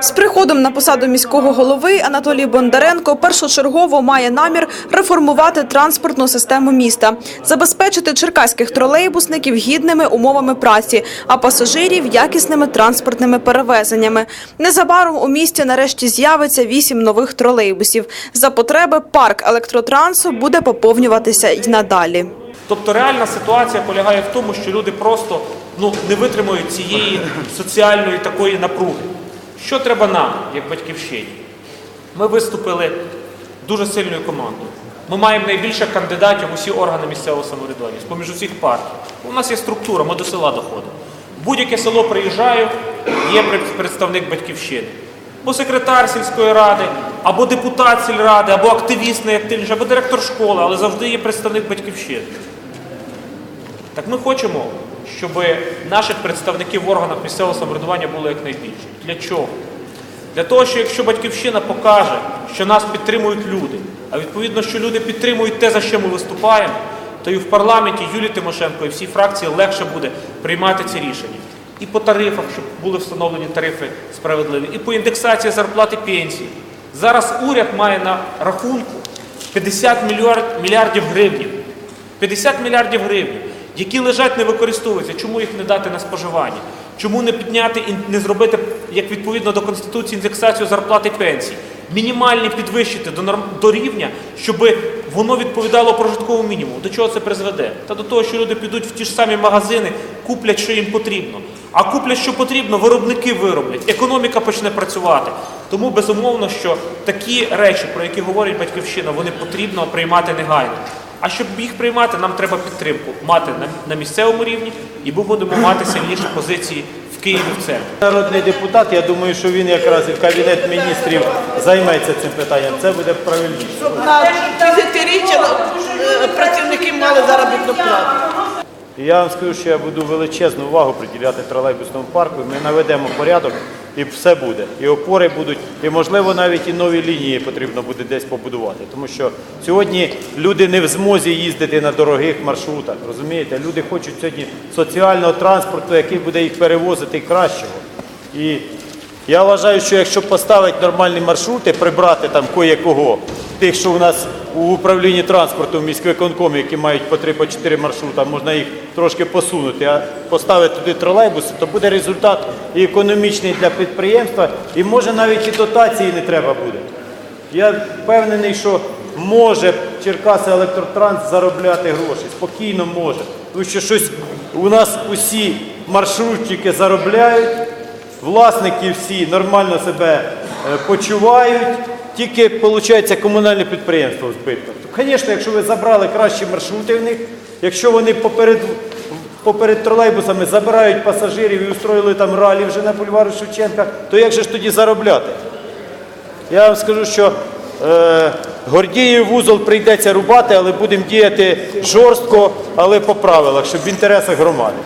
З приходом на посаду міського голови Анатолій Бондаренко першочергово має намір реформувати транспортну систему міста, забезпечити черкаських тролейбусників гідними умовами праці, а пасажирів якісними транспортними перевезеннями. Незабаром у місті нарешті з'явиться вісім нових тролейбусів. За потреби парк електротрансу буде поповнюватися й надалі. Тобто реальна ситуація полягає в тому, що люди просто ну, не витримують цієї соціальної такої напруги. Що треба нам, як батьківщині? Ми виступили дуже сильною командою. Ми маємо найбільше кандидатів у всі органи місцевого самоврядування, з поміж усіх партій. У нас є структура, ми до села доходимо. Будь-яке село приїжджаю, є представник батьківщини. Або секретар сільської ради, або депутат сільради, або активіст найактивніший, або директор школи, але завжди є представник батьківщини. Так ми хочемо, щоб наших представників в органах місцевого самоврядування було якнайбільше. Для чого? Для того, що якщо батьківщина покаже, що нас підтримують люди, а відповідно, що люди підтримують те, за що ми виступаємо, то і в парламенті Юлії Тимошенко і всій фракції легше буде приймати ці рішення. І по тарифах, щоб були встановлені тарифи справедливі, і по індексації зарплати пенсій. Зараз уряд має на рахунку 50 мільярдів гривень. 50 мільярдів гривень, які лежать, не використовуються. Чому їх не дати на споживання? Чому не підняти і не зробити, як відповідно до Конституції, індексацію зарплати пенсій? Мінімальні підвищити до, норм... до рівня, щоб воно відповідало прожитковому мінімуму. До чого це призведе? Та до того, що люди підуть в ті ж самі магазини, куплять, що їм потрібно. А куплять, що потрібно, виробники вироблять, економіка почне працювати. Тому безумовно, що такі речі, про які говорить батьківщина, вони потрібно приймати негайно. А щоб їх приймати, нам треба підтримку мати на, на місцевому рівні, і ми будемо мати сильніші позиції в Києві в центрі. Народний депутат, я думаю, що він якраз і кабінет міністрів займеться цим питанням. Це буде правильніше. щоб на десятиріччя е, працівники мали заробітну плату. І я вам скажу, що я буду величезну увагу приділяти тролейбусному парку. Ми наведемо порядок і все буде. І опори будуть, і можливо навіть і нові лінії потрібно буде десь побудувати. Тому що сьогодні люди не в змозі їздити на дорогих маршрутах. Розумієте, люди хочуть сьогодні соціального транспорту, який буде їх перевозити кращого. І я вважаю, що якщо поставити нормальні маршрути, прибрати там кое-кого, тих, що у нас у управлінні транспорту в міськвиконкомі, які мають по 3 по 4 маршрута, можна їх трошки посунути, а поставити туди тролейбуси, то буде результат і економічний для підприємства, і може навіть і дотації не треба буде. Я впевнений, що може Черкаси Електротранс заробляти гроші, спокійно може. Тому що щось у нас усі маршрутчики заробляють, власники всі нормально себе е, почувають, тільки виходить комунальне підприємство в Звісно, якщо ви забрали кращі маршрути в них, якщо вони поперед, поперед тролейбусами забирають пасажирів і устроїли там ралі вже на бульвару Шевченка, то як же ж тоді заробляти? Я вам скажу, що е, Гордіїв вузол прийдеться рубати, але будемо діяти жорстко, але по правилах, щоб в інтересах громади.